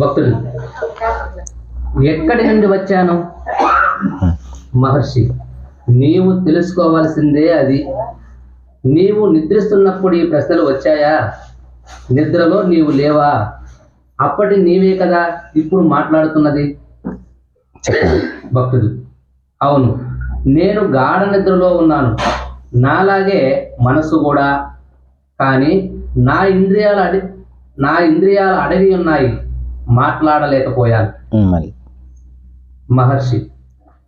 భక్తుడు ఎక్కడి నుండి వచ్చాను? మహర్షి నీవు తెలుసుకోవాల్సిందే అది. నీవు నిద్రిస్తున్నప్పుడు ఈ ప్రశ్నలు వచ్చాయా? నిద్రలో నీవు లేవా? అప్పటి నీవే కదా ఇప్పుడు మాట్లాడుతున్నది? భక్తుడు అవును నేను గాఢ నిద్రలో ఉన్నాను. నాలాగే మనసు కూడా. కానీ నా ఇంద్రియాల అడి నా ఇంద్రియాల అడవి ఉన్నాయి. మాట్లాడలేకపోయాను. మరి. మహర్షి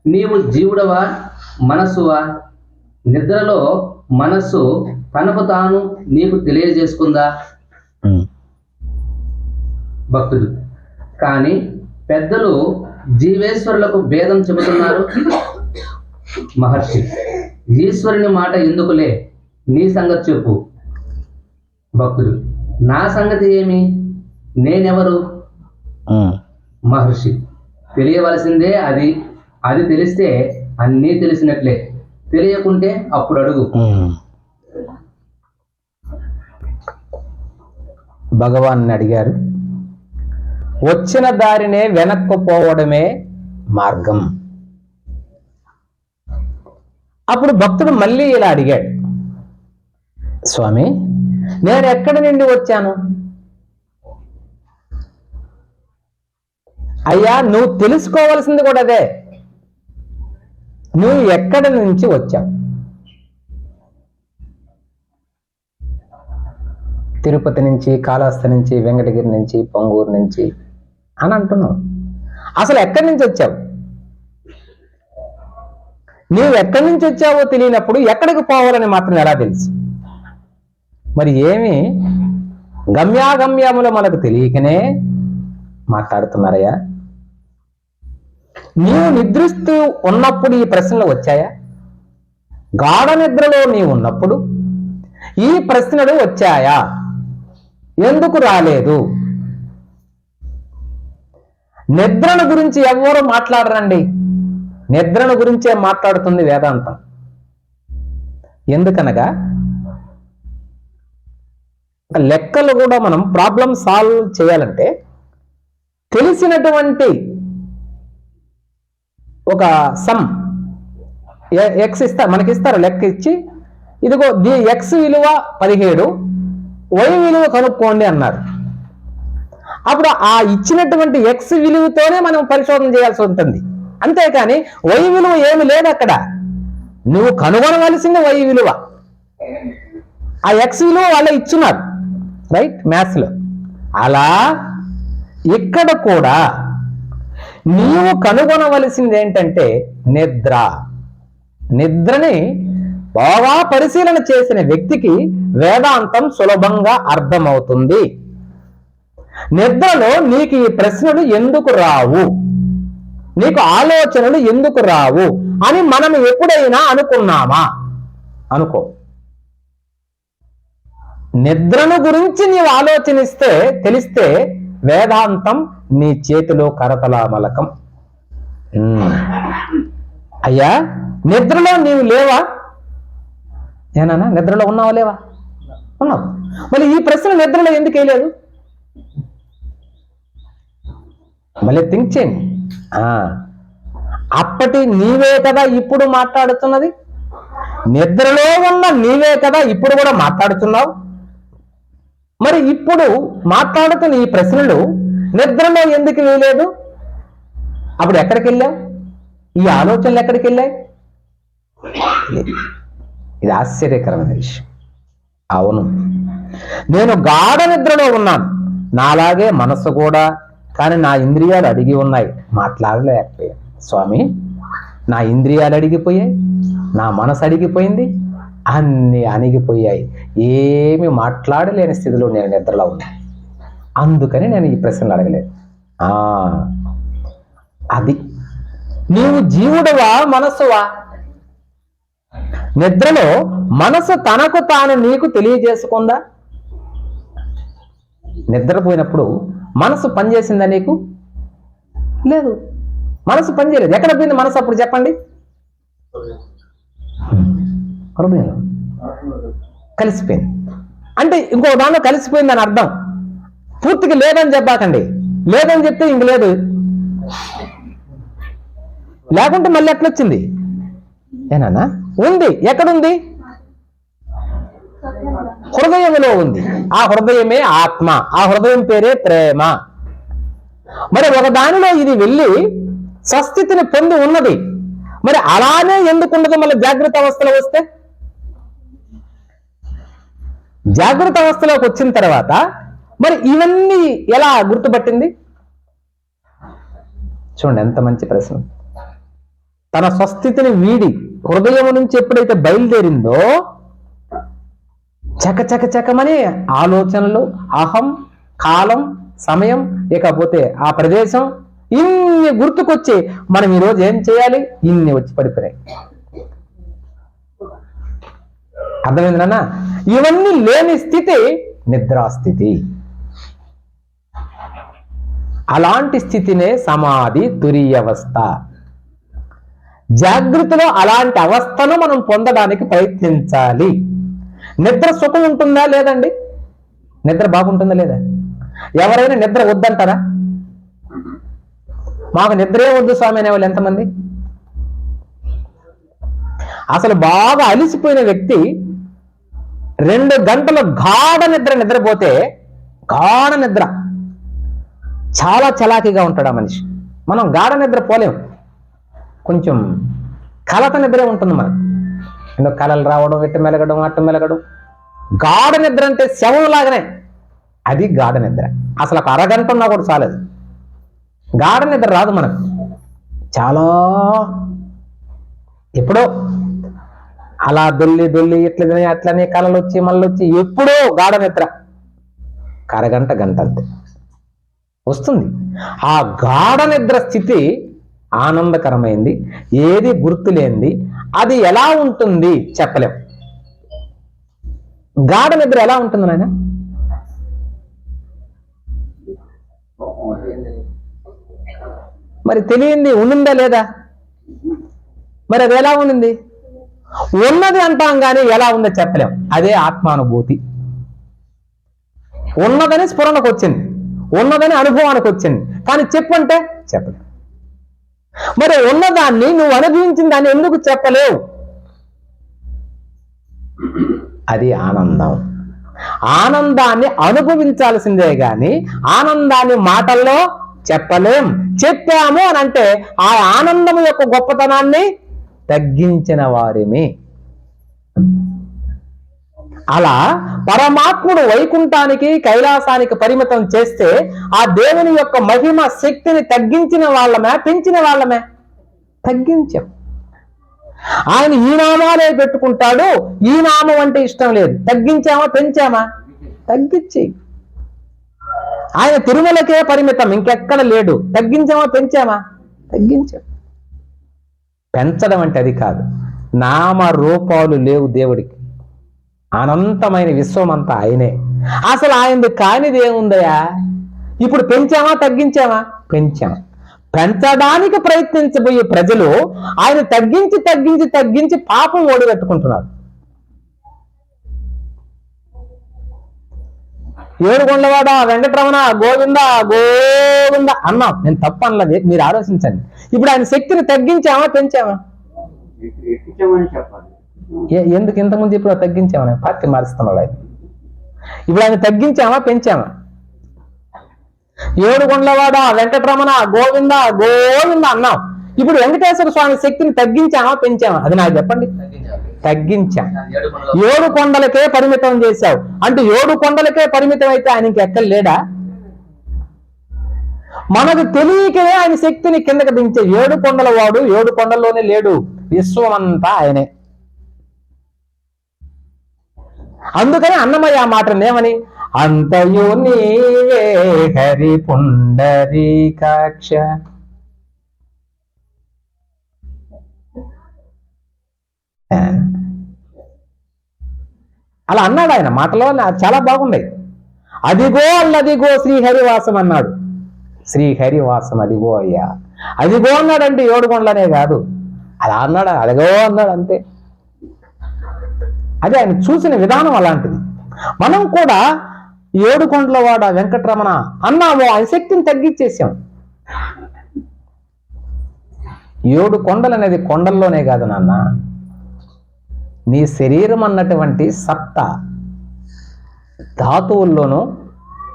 నీవు జీవుడవా? మనస్సువా? నిద్రలో మనస్సు తనకు తాను నీకు తెలియజేసుకుందా? భక్తుడు కానీ పెద్దలు జీవేశ్వరులకు భేదం చెబుతున్నారు. మహర్షి ఈశ్వరుని మాట ఎందుకులే? నీ సంగతి చెప్పు. భక్తుడు నా సంగతి ఏమి? నేనెవరు? మహర్షి. తెలియవలసిందే అది. అది తెలిస్తే అన్నీ తెలిసినట్లే. తెలియకుంటే అప్పుడు అడుగు. ఉమ్. భగవాన్ అడిగారు వచ్చిన దారినే వెనక్కు పోవడమే మార్గం. అప్పుడు భక్తుడు మళ్ళీ ఇలా అడిగాడు స్వామి నేను ఎక్కడి నుండి వచ్చాను? అయ్యా నువ్వు తెలుసుకోవాల్సింది కూడా అదే. నువ్వు ఎక్కడి నుంచి వచ్చావు? తిరుపతి నుంచి కాళహస్తి నుంచి వెంకటగిరి నుంచి పొంగూరు నుంచి అని అంటున్నావు. అసలు ఎక్కడి నుంచి వచ్చావు? నీవు ఎక్కడి నుంచి వచ్చావో తెలియనప్పుడు ఎక్కడికి పోవాలని మాత్రం ఎలా తెలుసు? మరి ఏమి? గమ్యాగమ్యములు మనకు తెలియకనే మాట్లాడుతున్నారయ్యా. నీవు నిద్రిస్తూ ఉన్నప్పుడు ఈ ప్రశ్నలు వచ్చాయా? గాఢ నిద్రలో నీవు ఉన్నప్పుడు ఈ ప్రశ్నలు వచ్చాయా? ఎందుకు రాలేదు? నిద్రను గురించి ఎవరు మాట్లాడరండి. నిద్రను గురించే మాట్లాడుతుంది వేదాంతం. ఎందుకనగా లెక్కలు కూడా మనం ప్రాబ్లం సాల్వ్ చేయాలంటే తెలిసినటువంటి ఒక సమ్ ఎక్స్ ఇస్తారు మనకి ఇస్తారు లెక్క ఇచ్చి ఇదిగో దీ ఎక్స్ విలువ పదిహేడు వై విలువ కనుక్కోండి అన్నారు. అప్పుడు ఆ ఇచ్చినటువంటి ఎక్స్ విలువతోనే మనం పరిశోధన చేయాల్సి ఉంటుంది. అంతేకాని వై విలువ ఏమి లేదు అక్కడ. నువ్వు కనుగొనవలసింది వై విలువ. ఆ ఎక్స్ విలువ వాళ్ళే ఇచ్చున్నారు రైట్ మ్యాథ్స్లో అలా ఇక్కడ కూడా నీవు కనుగొనవలసింది ఏంటంటే నిద్ర. నిద్రని బాగా పరిశీలన చేసిన వ్యక్తికి వేదాంతం సులభంగా అర్థమవుతుంది. నిద్రలో నీకు ఈ ప్రశ్నలు ఎందుకు రావు? నీకు ఆలోచనలు ఎందుకు రావు? అని మనం ఎప్పుడైనా అనుకున్నామా? అనుకో. నిద్రను గురించి నీవు ఆలోచనిస్తే తెలిస్తే వేదాంతం నీ చేతిలో కరతలామలకం అయ్యా నిద్రలో నీవు లేవా? ఏనా నిద్రలో ఉన్నావా లేవా? ఉన్నావు. మళ్ళీ ఈ ప్రశ్న నిద్రలో ఎందుకు వేయలేదు? మళ్ళీ థింక్ చేయండి. ఆ, అప్పటి నీవే కదా ఇప్పుడు మాట్లాడుతున్నది? నిద్రలో ఉన్న నీవే కదా ఇప్పుడు కూడా మాట్లాడుతున్నావు? మరి ఇప్పుడు మాట్లాడుతున్న ఈ ప్రశ్నలు నిద్రలో ఎందుకు వేయలేదు? అప్పుడు ఎక్కడికి వెళ్ళావు? ఈ ఆలోచనలు ఎక్కడికి వెళ్ళాయి? ఇది ఆశ్చర్యకరమైన విషయం. అవును. నేను గాఢ నిద్రలో ఉన్నాను. నాలాగే మనసు కూడా కానీ నా ఇంద్రియాలు అడిగి ఉన్నాయి. మాట్లాడలేకపోయాను. స్వామి నా ఇంద్రియాలు అడిగిపోయాయి. నా మనసు అడిగిపోయింది. అన్ని అణిగిపోయాయి. ఏమి మాట్లాడలేని స్థితిలో నేను నిద్రలో ఉన్నా. అందుకని నేను ఈ ప్రశ్నలు అడగలేదు. ఆ, అది నీవు జీవుడవా మనస్సువా? నిద్రలో మనసు తనకు తాను నీకు తెలియజేసుకుందా? నిద్రపోయినప్పుడు మనసు పనిచేసిందా నీకు? లేదు. మనసు పనిచేయలేదు. ఎక్కడ పోయింది మనసు అప్పుడు చెప్పండి. అర్థమైనా కలిసిపోయింది. అంటే ఇంకో దానిలో కలిసిపోయిందని అర్థం. పూర్తిగా లేదని చెప్పాకండి. లేదని చెప్తే ఇంక లేదు. లేకుంటే మళ్ళీ ఎట్లొచ్చింది? ఏనా ఉంది. ఎక్కడుంది? హృదయంలో ఉంది. ఆ హృదయమే ఆత్మ. ఆ హృదయం పేరే ప్రేమ. మరి ఒక దానిలో ఇది వెళ్ళి స్వస్థితిని పొంది ఉన్నది. మరి అలానే ఎందుకు ఉండదు? మళ్ళీ జాగ్రత్త అవస్థలో వస్తే జాగ్రత్త అవస్థలోకి వచ్చిన తర్వాత మరి ఇవన్నీ ఎలా గుర్తుపట్టింది? చూడండి ఎంత మంచి ప్రశ్న. తన స్వస్థితిని వీడి హృదయం నుంచి ఎప్పుడైతే బయలుదేరిందో చక చక ఆలోచనలు అహం కాలం సమయం ఇకపోతే ఆ ప్రదేశం ఇన్ని గుర్తుకొచ్చి మనం ఈరోజు ఏం చేయాలి? ఇన్ని వచ్చి పడిపోయాయి. అర్థమైంది నాన్న? ఇవన్నీ లేని స్థితి నిద్రాస్థితి అలాంటి స్థితినే సమాధి తురియవస్థ. జాగృతిలో అలాంటి అవస్థను మనం పొందడానికి ప్రయత్నించాలి. నిద్ర సుఖం ఉంటుందా లేదండి? నిద్ర బాగుంటుందా లేదా? ఎవరైనా నిద్ర వద్దంటారా? మాకు నిద్రే వద్దు స్వామి అనేవాళ్ళు ఎంతమంది? అసలు బాగా అలిసిపోయిన వ్యక్తి రెండు గంటలు గాఢ నిద్ర నిద్రపోతే గాఢ నిద్ర. చాలా చలాకీగా ఉంటాడు ఆ మనిషి. మనం గాఢ నిద్ర పోలేం. కొంచెం కలత నిద్రే ఉంటుంది మనకు. ఎన్నో కలలు రావడం ఇట్ట మెలగడం అట్ట మెలగడం. గాఢ నిద్ర అంటే శవం లాగానే. అది గాఢ నిద్ర. అసలు ఒక అరగంట ఉన్నా కూడా చాలదు. గాఢ నిద్ర రాదు మనకు. చాలా ఎప్పుడో అలా దొల్లి దొల్లి ఇట్లనే అట్లనే కళలు వచ్చి మళ్ళీ వచ్చి ఎప్పుడో గాఢ నిద్ర. కరగంట అరగంట గంట అంతే. వస్తుంది. ఆ గాఢ నిద్ర స్థితి ఆనందకరమైంది. ఏది గుర్తులేంది అది ఎలా ఉంటుంది చెప్పలేం. గాఢ నిద్ర ఎలా ఉంటుంది నాయన? మరి తెలియంది ఉండిందా లేదా? మరి అది ఎలా ఉండింది ఉన్నది అంటాం కానీ ఎలా ఉందో చెప్పలేం. అదే ఆత్మానుభూతి. ఉన్నదని స్ఫురణకు వచ్చింది. ఉన్నదని అనుభవానికి వచ్చింది. కానీ చెప్పంటే చెప్పలేం. మరి ఉన్నదాన్ని నువ్వు అనుభవించిన దాన్ని ఎందుకు చెప్పలేవు? అది ఆనందం. ఆనందాన్ని అనుభవించాల్సిందే గాని ఆనందాన్ని మాటల్లో చెప్పలేం. చెప్పాము అని అంటే ఆ ఆనందం యొక్క గొప్పతనాన్ని తగ్గించిన వారిమి అలా పరమాత్ముడు వైకుంఠానికి కైలాసానికి పరిమితం చేస్తే ఆ దేవుని యొక్క మహిమ శక్తిని తగ్గించిన వాళ్ళమే పెంచిన వాళ్ళమే. తగ్గించాం. ఆయన ఈ నామాలే పెట్టుకుంటాడు ఈ నామం అంటే ఇష్టం లేదు. తగ్గించామా పెంచామా? తగ్గించి ఆయన తిరుమలకే పరిమితం ఇంకెక్కడ లేడు. తగ్గించామా పెంచామా? తగ్గించాం. పెంచడం అంటే అది కాదు. నామ రూపాలు లేవు దేవుడికి. అనంతమైన విశ్వం అంతా ఆయనే. అసలు ఆయనది కానిది ఏముందయా ఇప్పుడు పెంచామా తగ్గించామా? పెంచాం. పెంచడానికి ప్రయత్నించబోయే ప్రజలు ఆయన తగ్గించి తగ్గించి తగ్గించి పాపం ఓడిగట్టుకుంటున్నారు. ఏడుకొండవాడ వెంకటరమణ గోవింద గోవింద అన్నాం. నేను తప్పు అనలేదు మీరు ఆలోచించండి. ఇప్పుడు ఆయన శక్తిని తగ్గించామా పెంచామా? ఎందుకు ఇంతకుముందు ఇప్పుడు తగ్గించామా? పార్టీ మారుస్తున్నాడు ఆయన. ఇప్పుడు ఆయన తగ్గించామా పెంచామా? ఏడు కొండలవాడ వెంకటరమణ గోవింద గోవింద అన్నాం. ఇప్పుడు వెంకటేశ్వర స్వామి శక్తిని తగ్గించామా పెంచామా? అది నాకు చెప్పండి. తగ్గించాం. ఏడు కొండలకే పరిమితం చేశావు. అంటే ఏడు కొండలకే పరిమితం అయితే ఆయన ఇంకెక్కడ లేడా? మనకు తెలియకనే ఆయన శక్తిని కిందకి దించే ఏడు కొండల వాడు ఏడు కొండల్లోనే లేడు. విశ్వమంతా ఆయనే. అందుకని అన్నమయ్య ఆ మాటను ఏమని అంతయు నీవే హరి పుండరీకాక్ష Yeah. అలా అన్నాడు ఆయన మాటలో చాలా బాగున్నాయి. అదిగో అల్లదిగో శ్రీహరివాసం అన్నాడు. శ్రీహరివాసం అదిగో అయ్యా. అదిగో అన్నాడంటే ఏడుకొండలనే కాదు. అలా అన్నాడు? అదిగో అన్నాడు అంతే. అదే ఆయన చూసిన విధానం అలాంటిది. మనం కూడా ఏడుకొండల వాడ వెంకటరమణ అన్నాము ఆయన శక్తిని తగ్గించేసాం ఏడు కొండలు అనేది కొండల్లోనే కాదు నాన్న. నీ శరీరం అన్నటువంటి సప్త ధాతువుల్లోనూ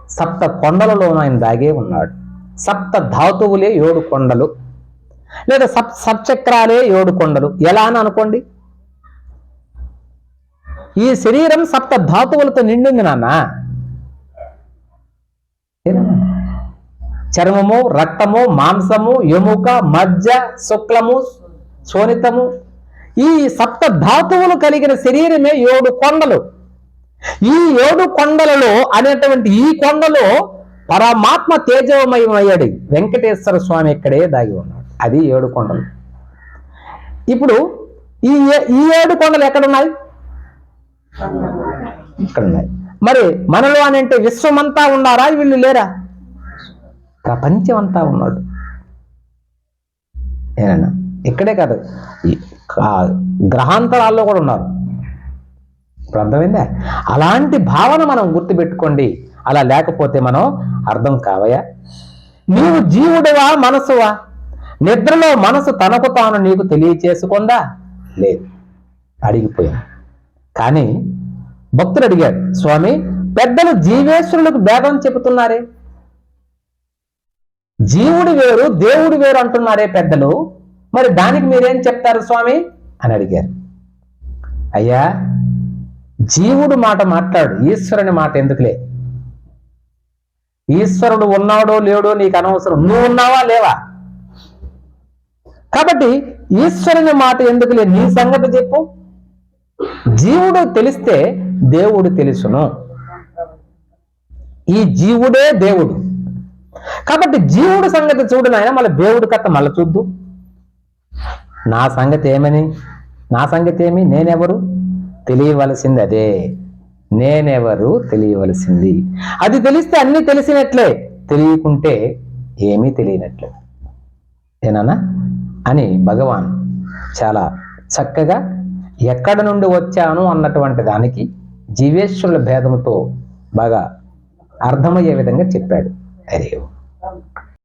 సప్త కొండలలోనూ ఆయన దాగే ఉన్నాడు. సప్త ధాతువులే ఏడు కొండలు. లేదా సప్ సప్చక్రాలే ఏడు కొండలు. ఎలా అని అనుకోండి? ఈ శరీరం సప్త ధాతువులతో నిండింది నాన్న. చర్మము రక్తము మాంసము ఎముక మజ్జ శుక్లము శోణితము ఈ సప్త ధాతువులు కలిగిన శరీరమే ఏడు కొండలు. ఈ ఏడు కొండలలో అనేటువంటి ఈ కొండలో పరమాత్మ తేజవమయమయ్యాడు వెంకటేశ్వర స్వామి ఇక్కడే దాగి ఉన్నాడు. అది ఏడు కొండలు. ఇప్పుడు ఈ ఈ ఏడు కొండలు ఎక్కడున్నాయి? ఇక్కడ ఉన్నాయి మరి మనలో అని అంటే విశ్వమంతా ఉన్నారా? వీళ్ళు లేరా? ప్రపంచం అంతా ఉన్నాడు. ఏనన్నా? ఇక్కడే కాదు. గ్రహాంతరాల్లో కూడా ఉన్నారు. ఇప్పుడు అర్థమైందా? అలాంటి భావన మనం గుర్తుపెట్టుకోండి. అలా లేకపోతే మనం అర్థం కావయా? నీవు జీవుడువా మనసువా నిద్రలో మనసు తనకు తాను నీకు తెలియచేసుకుందా? లేదు. అడిగిపోయింది కానీ భక్తుడు అడిగాడు స్వామి పెద్దలు జీవేశ్వరులకు భేదం చెబుతున్నారే? జీవుడు వేరు దేవుడు వేరు అంటున్నారే పెద్దలు? మరి దానికి మీరేం చెప్తారు స్వామి? అని అడిగారు. అయ్యా జీవుడు మాట మాట్లాడు ఈశ్వరుని మాట ఎందుకులే? ఈశ్వరుడు ఉన్నాడో లేడో నీకు అనవసరం. నువ్వు ఉన్నావా లేవా? కాబట్టి ఈశ్వరుని మాట ఎందుకులే? నీ సంగతి చెప్పు. జీవుడు తెలిస్తే దేవుడు తెలుసును. ఈ జీవుడే దేవుడు. కాబట్టి జీవుడు సంగతి చూడు నాయన మళ్ళీ దేవుడి కథ మళ్ళీ చూద్దు. నా సంగతి ఏమని? నా సంగతి ఏమి? నేనెవరు? తెలియవలసింది అదే నేనెవరు? తెలియవలసింది. అది తెలిస్తే అన్ని తెలిసినట్లే. తెలియకుంటే ఏమీ తెలియనట్లే. ఏనానా? అని భగవాన్ చాలా చక్కగా ఎక్కడ నుండి వచ్చాను అన్నటువంటి దానికి జీవేశ్వరుల భేదముతో బాగా అర్థమయ్యే విధంగా చెప్పాడు. హరి